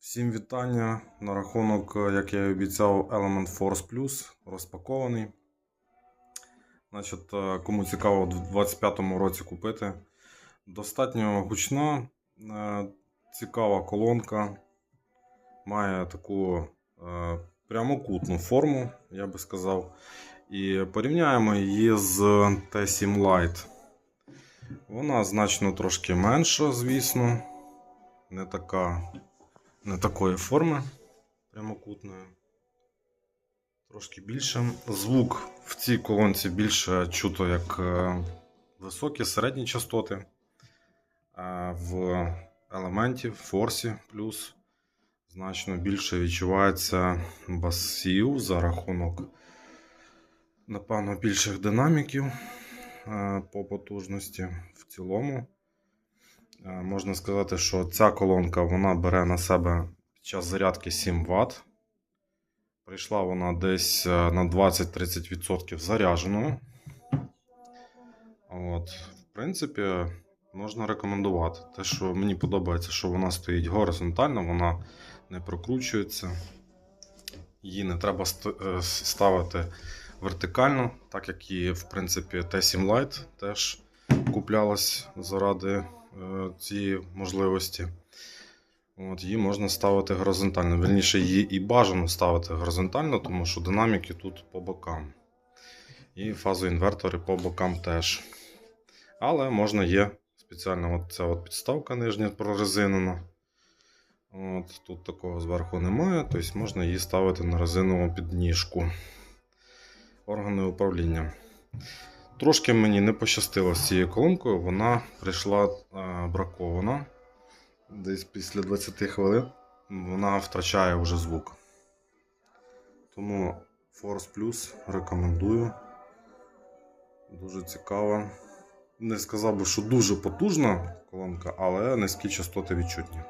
Всім вітання на рахунок, е, як я і обіцяв, Element Force Plus розпакований. Значить, е, кому цікаво в 25-му році купити. Достатньо гучна, е, цікава колонка. Має таку прямокутну форму, я би сказав. І порівняємо її з T7 Lite. Вона значно трошки менша, звісно. Не така не такої форми прямокутної. Трошки більше. Звук в цій колонці більше чуто як е, високі, середні частоти. А в елементі, в форсі плюс значно більше відчувається басів за рахунок, напевно, більших динаміків е, по потужності в цілому. Е, Можна сказати, що ця колонка вона бере на себе під час зарядки 7 Вт. Прийшла вона десь е, на 20-30% зарядженою. От, в принципі, можна рекомендувати. Те, що мені подобається, що вона стоїть горизонтально, вона не прокручується. Її не треба е, ставити вертикально, так як і, в принципі, T7 Lite теж куплялась заради цієї можливості. От, її можна ставити горизонтально. Вірніше, її і бажано ставити горизонтально, тому що динаміки тут по бокам. І фазоінвертори по бокам теж. Але можна є спеціальна от ця от підставка нижня прорезинена. От, тут такого зверху немає, тобто можна її ставити на резинову підніжку. Органи управління. Трошки мені не пощастило з цією колонкою, вона прийшла е, бракована. Десь після 20 хвилин вона втрачає вже звук. Тому Force Plus рекомендую. Дуже цікава. Не сказав би, що дуже потужна колонка, але низькі частоти відчутні.